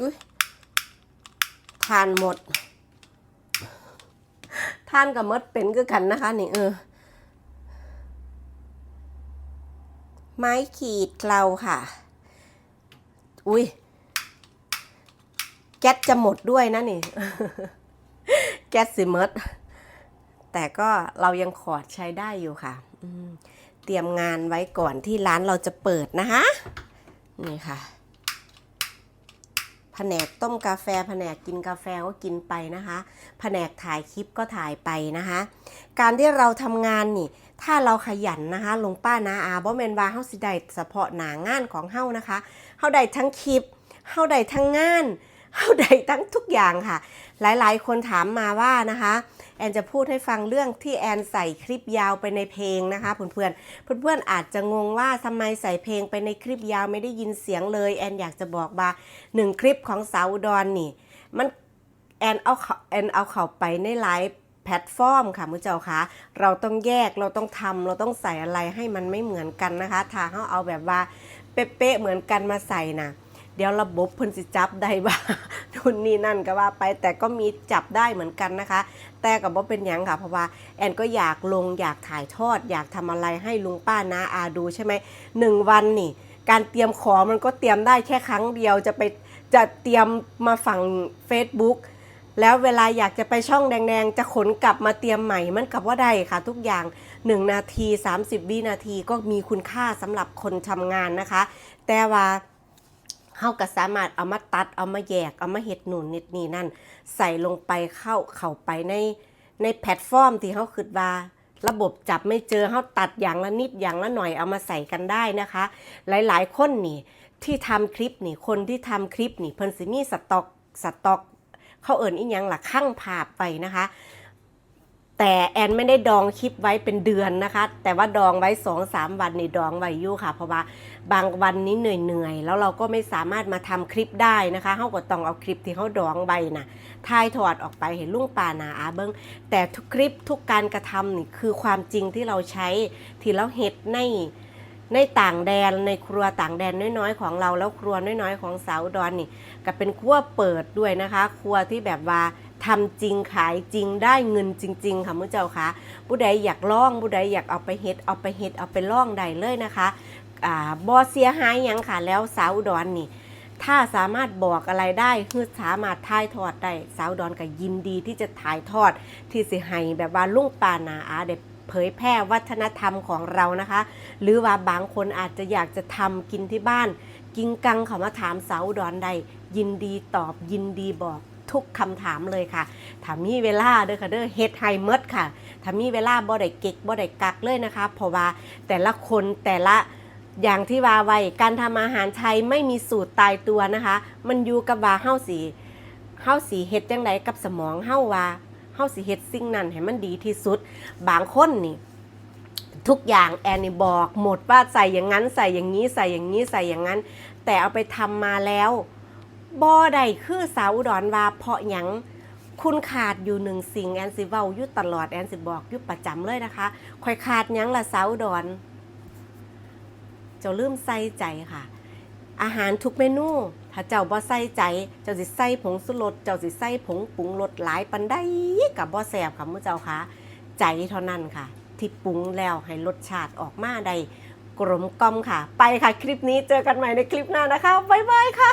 อุ้ยทานหมด ทานกับมดเป็นคือกันนะคะนี่เออ ไม้ขีดเกลาค่ะ อุ้ยแก๊สจะหมดด้วยนะนี่ แก๊สสิมด แต่ก็เรายังขอดใช้ได้อยู่ค่ะ เตรียมงานไว้ก่อนที่ร้านเราจะเปิดนะคะ นี่ค่ะ ผนกต้มกาแฟแผนกกินกาแฟก็กินไปนะคะแผนกถ่ายคลิปก็ถ่ายไปนะคะ การที่เราทำงานนี่ ถ้าเราขยันนะคะลงป้านาอาบ่แมนว่าเฮาสิได้เฉพาะหนางานของเฮานะคะเฮาได้ทั้งคลิปเฮาได้ทั้งงาน เฮาได้ทั้งทุกอย่างค่ะ หลายๆ คนถามมาว่านะคะ แอนจะพูดให้ฟังเรื่องที่แอนใส่คลิปยาวไปในเพลงนะคะเพื่อนๆเพื่อนๆอาจจะงงว่าทำไมใส่เพลงไปในคลิปยาวไม่ได้ยินเสียงเลย แอนอยากจะบอกว่าหนึ่งคลิปของสาวดอนนี่ มันแอนเอาแอนเอาเขาไปในไลฟ์แพลตฟอร์มค่ะมือเจ้าคะเราต้องแยกเราต้องทำเราต้องใส่อะไรให้มันไม่เหมือนกันนะคะถ้าเขาเอาแบบว่าเป๊ะๆเหมือนกันมาใส่น่ะ เดี๋ยวระบบเพิ่นสิจับได้ว่าทุนนี่นั่นก็ว่าไปแต่ก็มีจับได้เหมือนกันนะคะ แต่กับว่าเป็นหยังค่ะเพราะว่าแอนก็อยากลงอยากถ่ายทอด อยากทำอะไรให้ลุงป้านาอาดูใช่ไหมหนึ่งวันนี่การเตรียมของมันก็เตรียมได้แค่ครั้งเดียวจะไปจะเตรียมมาฝั่ง Facebook แล้วเวลาอยากจะไปช่องแดงๆ จะขนกลับมาเตรียมใหม่มันกับว่าได้ค่ะ ทุกอย่าง 1 นาที 30 วินาทีก็มีคุณค่าสำหรับคนทำงานนะคะ แต่ว่า เฮาก็สามารถเอามาตัดเอามาแยก เอามาเฮ็ดหนุนนิดนี่นั่น ใส่ลงไปเข้าเข้าไปในในแพลตฟอร์มที่เขาคิดว่าระบบจับไม่เจอเขาตัดอย่างละนิดอย่างละหน่อยเอามาใส่กันได้นะคะ หลายๆคนนี่ที่ทำคลิปนี่คนที่ทำคลิปนี่เพิ่นสิมีสต็อกสต็อกเขาเอิ่นอีหยังล่ะข้างภาพไปนะคะ แต่แอนไม่ได้ดองคลิปไว้เป็นเดือนนะคะ แต่ว่าดองไว้2อสามวันนี่ดองไว้อยู่ค่ะ เพราะว่าบางวันนี้เหนื่อยๆ แล้วเราก็ไม่สามารถมาทำคลิปได้นะคะเขาก็ต้องเอาคลิปที่เขาดองไว้นะถ่ายถอดออกไปเห็นลุงป่านาอาเบิงแต่ทุกคลิปทุกการกระทำนี่คือความจริงที่เราใช้ที่เราเฮ็ดในในต่างแดนในครัวต่างแดนน้อยๆ ของเราแล้วครัวน้อยๆ ของสาวดอนนี่ก็เป็นครัวเปิดด้วยนะคะ ครัวที่แบบว่า ทำจริงขายจริงได้เงินจริง ๆ ค่ะมื้อเจ้าคะผู้ใดอยากล่องผู้ใดอยากเอาไปเฮ็ดเอาไปเฮ็ดเอาไปล่องได้เลยนะคะอ่าบ่เสียหายยังค่ะแล้วสาวดอนนี่ถ้าสามารถบอกอะไรได้คือสามารถถ่ายทอดได้สาวดอนก็ยินดีที่จะถ่ายทอด ที่สิให้แบบว่าลุงปานาอาได้เผยแพร่วัฒนธรรมของเรานะคะ หรือว่าบางคนอาจจะอยากจะทำกินที่บ้าน กิงกังเขามาถามสาวดอนใดยินดีตอบยินดีบอก ทุกคำถามเลยค่ะถ้ามีเวลาเด้อค่ะเด้อเฮ็ดไฮเมดค่ะถ้ามีเวลาบ่ได้เก็กบ่ได้กักเลยนะคะ เพราะว่าแต่ละคนแต่ละอย่างที่ว่าไว้การทำอาหารไทยไม่มีสูตรตายตัวนะคะ มันอยู่กับว่าเฮาสีเฮาสีเฮ็ดจังไดกับสมองเฮาว่าเฮาสิเฮ็ดสิ่งนั้นให้มันดีที่สุด บางคนนี่ทุกอย่างแอนนี่บอกหมดว่าใส่อย่างนั้นใส่อย่างนี้ใส่อย่างนี้ใส่อย่างนั้น แต่เอาไปทำมาแล้ว บ่ได้คือสาวอุดรว่าเพราะหยังคุณขาดอยู่หนึ่งสิ่งแอนสิเว้าอยู่ตลอดแอนสิบอกอยู่ประจำเลยนะคะคอยขาดหยังละสาวอุดรเจ้าลืมใส่ใจค่ะ อาหารทุกเมนู ถ้าเจ้าบ่ใส่ใจ เจ้าสิใส่ผงสุรสเจ้าสิใส่ผงปรุงรสหลายปันได้กับบ่แซ่บค่ะมื้อเจ้าค่ะใจเท่านั้นค่ะ ที่ปรุงแล้วให้รสชาติออกมาได้กลมกล่อมค่ะ ไปค่ะคลิปนี้เจอกันใหม่ในคลิปหน้านะคะ บ๊ายบายค่ะ